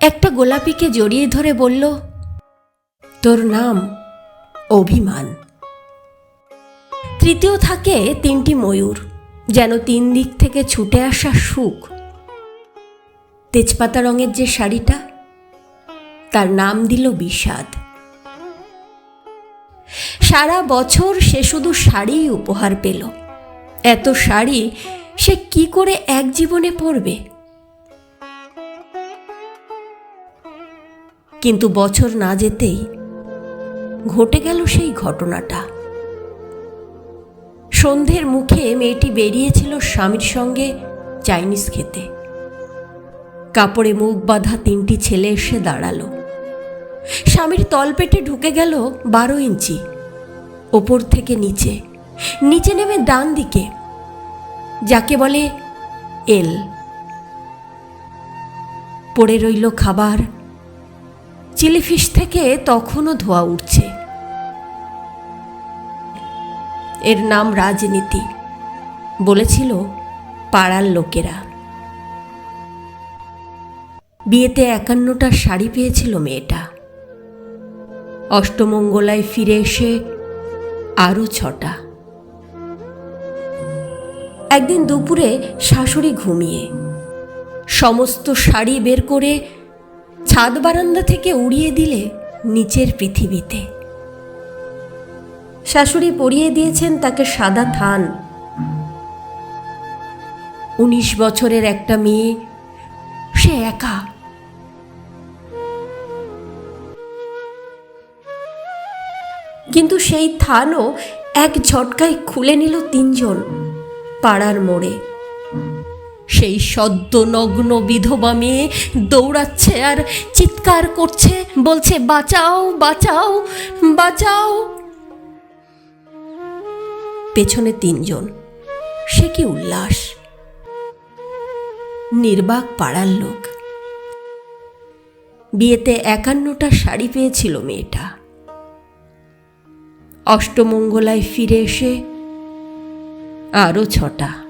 একটা গোলাপিকে জড়িয়ে ধরে বলল, তোর নাম অভিমান। তৃতীয় থাকে তিনটি ময়ূর, যেন তিন দিক থেকে ছুটে আসা সুখ। তেজপাতা রঙের যে শাড়িটা, তার নাম দিল বিষাদ। সারা বছর সে শুধু শাড়িই উপহার পেল। এত শাড়ি সে কি করে এক জীবনে পরবে? কিন্তু বছর না যেতেই ঘটে গেল সেই ঘটনাটা। সন্ধ্যের মুখে মেয়েটি বেরিয়েছিল স্বামীর সঙ্গে চাইনিজ খেতে। কাপড়ে মুখ বাঁধা তিনটি ছেলে এসে দাঁড়াল। স্বামীর তলপেটে ঢুকে গেল বারো ইঞ্চি। ওপর থেকে নিচে নিচে নেমে ডান দিকে, যাকে বলে এল। পড়ে রইল খাবার চিলিফিশ থেকে তখনও ধোয়া উঠছে। এর নাম রাজনীতি, বলেছিল পাড়ার লোকেরা। বিয়েতে একান্নটা শাড়ি পেয়েছিল মেয়েটা। অষ্টমঙ্গলায় ফিরে এসে আরও ছটা। একদিন দুপুরে শাশুড়ি ঘুমিয়ে সমস্ত শাড়ি বের করে ছাদ বারান্দা থেকে উড়িয়ে দিলে নিচের পৃথিবীতে। শাশুড়ি পরিয়ে দিয়েছেন তাকে সাদা থান। উনিশ বছরের একটা মেয়ে, সে একা। কিন্তু সেই থানও এক ঝটকায় খুলে নিল তিনজন পাড়ার মোড়ে। সেই সদ্য নগ্ন বিধবা মেয়ে দৌড়াচ্ছে আর চিৎকার করছে, বলছে, বাঁচাও বাঁচাও বাঁচাও। পেছনে তিনজন। সে কি উল্লাস? নির্বাক পাড়ার লোক। বিয়েতে একান্নটা শাড়ি পেয়েছিল মেয়েটা। অষ্টমঙ্গলায় ফিরে এসে আরও ছটা।